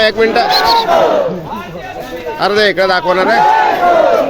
एक मिनिट. अरे इकडे दाखवणार आहे.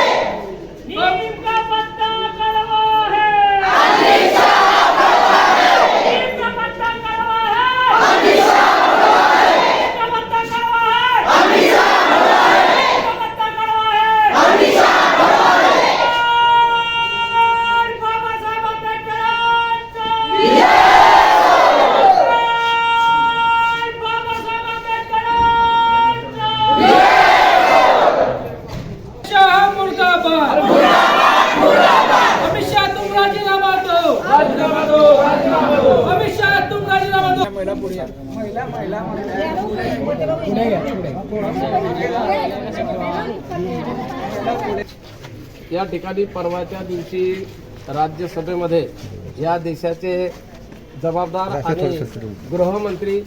नीम का पत्ता कड़वा है नीम का पत्ता कड़वा है नीम का पत्ता कड़वा है नीम का पत्ता कड़वा है बाबा साहेब आंबेडकरांचा बाबा साहेब आंबेडकरांचा शाह मुर्दाबाद अमित शाह तुम राजीनामा दो अमित शाह तुम राजीनामा दो महिला पुढे या. महिला महिला पुढे या, पुढे. या ठिकाणी परवाच्या दिवशी राज्यसभेमध्ये या देशाचे जबाबदार आणि गृहमंत्री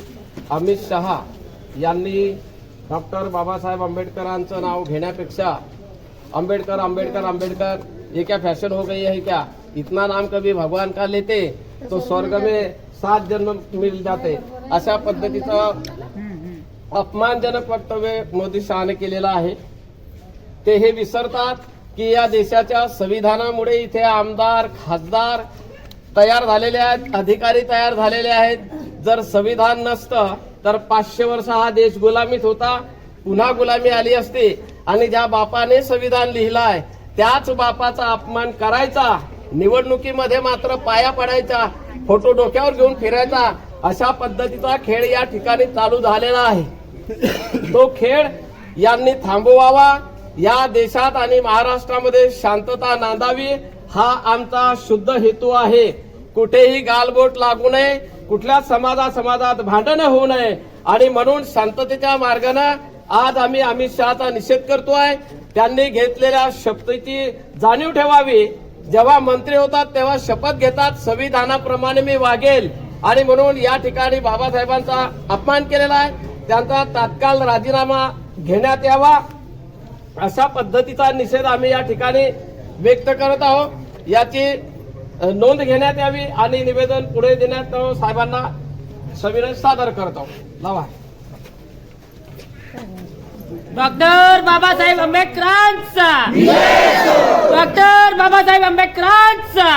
अमित शहा यांनी डॉक्टर बाबासाहेब आंबेडकरांचं नाव घेण्यापेक्षा आंबेडकर आंबेडकर आंबेडकर ये क्या फैशन हो गई है क्या इतना नाम कभी भगवान का लेते तो स्वर्ग में सात जन्म मिल जाते. अशा पद्धतीचा अपमानजनक वक्तव्य मोदी शहाने केलेलं आहे. ते हे विसरतात की या देशाच्या संविधानामुळे इथे आमदार खासदार तयार झालेले आहेत अधिकारी तयार झालेले आहेत. जर संविधान नसतं तर पाचशे वर्ष हा देश गुलामीत होता. पुन्हा गुलामी आली असती. आणि ज्या बापाने संविधान लिहिलं आहे त्याच बापाचा अपमान करायचा. निवडणुकीमध्ये मात्र पाया पडायचा फोटो डोक्यावर घेऊन फिरायचा अशा पद्धतीचा खेळ या ठिकाणी चालू झालेला आहे. तो खेळ यांनी थांबवावा या देशात आणि महाराष्ट्रामध्ये शांतता नांदावी हा आमचा शुद्ध हेतू आहे. कुठेही गालबोट लागू नये कुठल्या समाजा समाजात भांडण होऊ नये आणि म्हणून शांततेच्या मार्गानं आज आम्ही अमित शहाचा निषेध करतोय. त्यांनी घेतलेल्या शपथेची जाणीव ठेवावी. जेव्हा मंत्री होतात तेव्हा शपथ घेतात. संविधानाप्रमाणे मी वागेल. आणि म्हणून या ठिकाणी बाबासाहेबांचा अपमान केलेला आहे. त्यांचा तात्काळ राजीनामा घेण्यात यावा. अशा पद्धतीचा निषेध आम्ही या ठिकाणी व्यक्त करत आहोत. याची नोंद घेण्यात यावी आणि निवेदन पुढे देण्यात. साहेबांना सविनय सादर करत आहोत. लावा. डॉक्टर बाबासाहेब आंबेडकरांचा. डॉक्टर बाबासाहेब आंबेडकरांचा.